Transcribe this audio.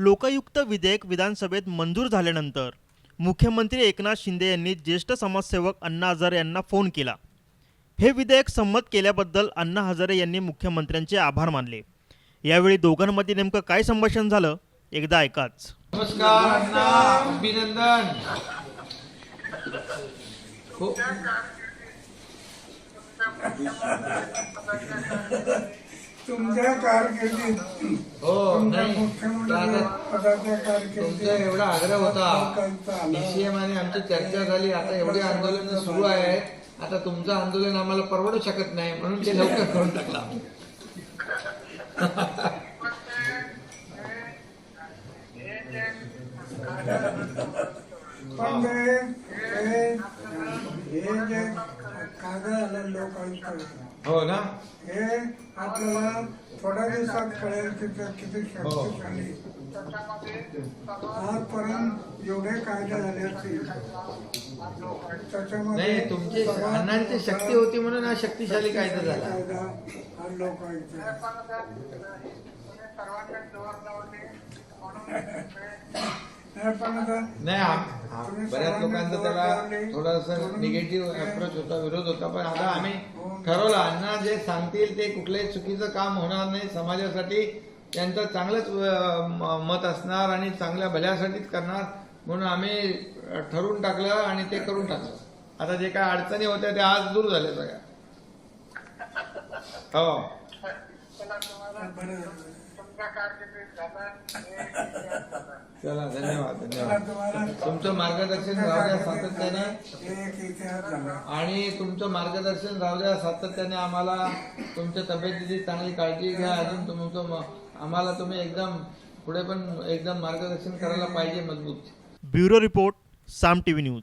लोकायुक्त विधेयक विधानसभेत मंजूर झाल्यानंतर मुख्यमंत्री एकनाथ शिंदे यांनी ज्येष्ठ समाजसेवक अण्णा हजारे यांना फोन केला. हे विधेयक संमत केल्याबद्दल अण्णा हजारे यांनी मुख्यमंत्र्यांचे आभार मानले. यावेळी दोघांमध्ये नेमकं काय संभाषण झालं एकदा ऐकाच. नमस्कार अण्णा. अभिनंदन. हो. तुमच्या कारकिर्दीत हो तुमच्या नाही. मुख्यमंत्री आता पदाच्या तुमचा कारकिर्दीत एवढा आग्रह होता. बीसीएम आणि आमची चर्चा झाली. आता एवढे आंदोलन सुरू आहे. आता तुमचं आंदोलन आम्हाला परवडू शकत नाही म्हणून ते लवकर करून टाकला पण ते हे जे कागद लोकांचं हो ना? हे आपल्याला थोड्या दिवसात कळेल की ते किती हो. शक्तिशाली आजपर्यंत जेवढे कायदे झाले असतील. त्याच्यामध्ये नाही तुमची अण्णांची शक्ती होती म्हणून हा शक्तिशाली कायदा झाला. कायदा हा लोकांचा नाही, पण आता नाही आम- बऱ्याच लोकांचा त्याला थोडासा निगेटिव्ह अप्रोच होता विरोध होता पण आता आम्ही ठरवलं अण्णा जे सांगतील ते कुठलंही चुकीचं काम होणार नाही समाजासाठी. त्यांचं चांगलंच मत असणार आणि चांगल्या भल्यासाठीच करणार म्हणून आम्ही ठरवून टाकलं आणि ते करून टाकलं. आता जे काय अडचणी होत्या त्या आज दूर झाल्या सगळ्या हो. चला धन्यवाद धन्यवाद. तुमचं मार्गदर्शन राहू द्या सातत्याने. एक इतिहास झाला. आणि तुमचं मार्गदर्शन राहू द्या सातत्याने. आम्हाला तुमच्या तब्येतीची चांगली काळजी घ्या. अजून तुमचं आम्हाला तुम्ही एकदम पुढे पण एकदम मार्गदर्शन करायला पाहिजे मजबूत. Bureau report Saam T V news.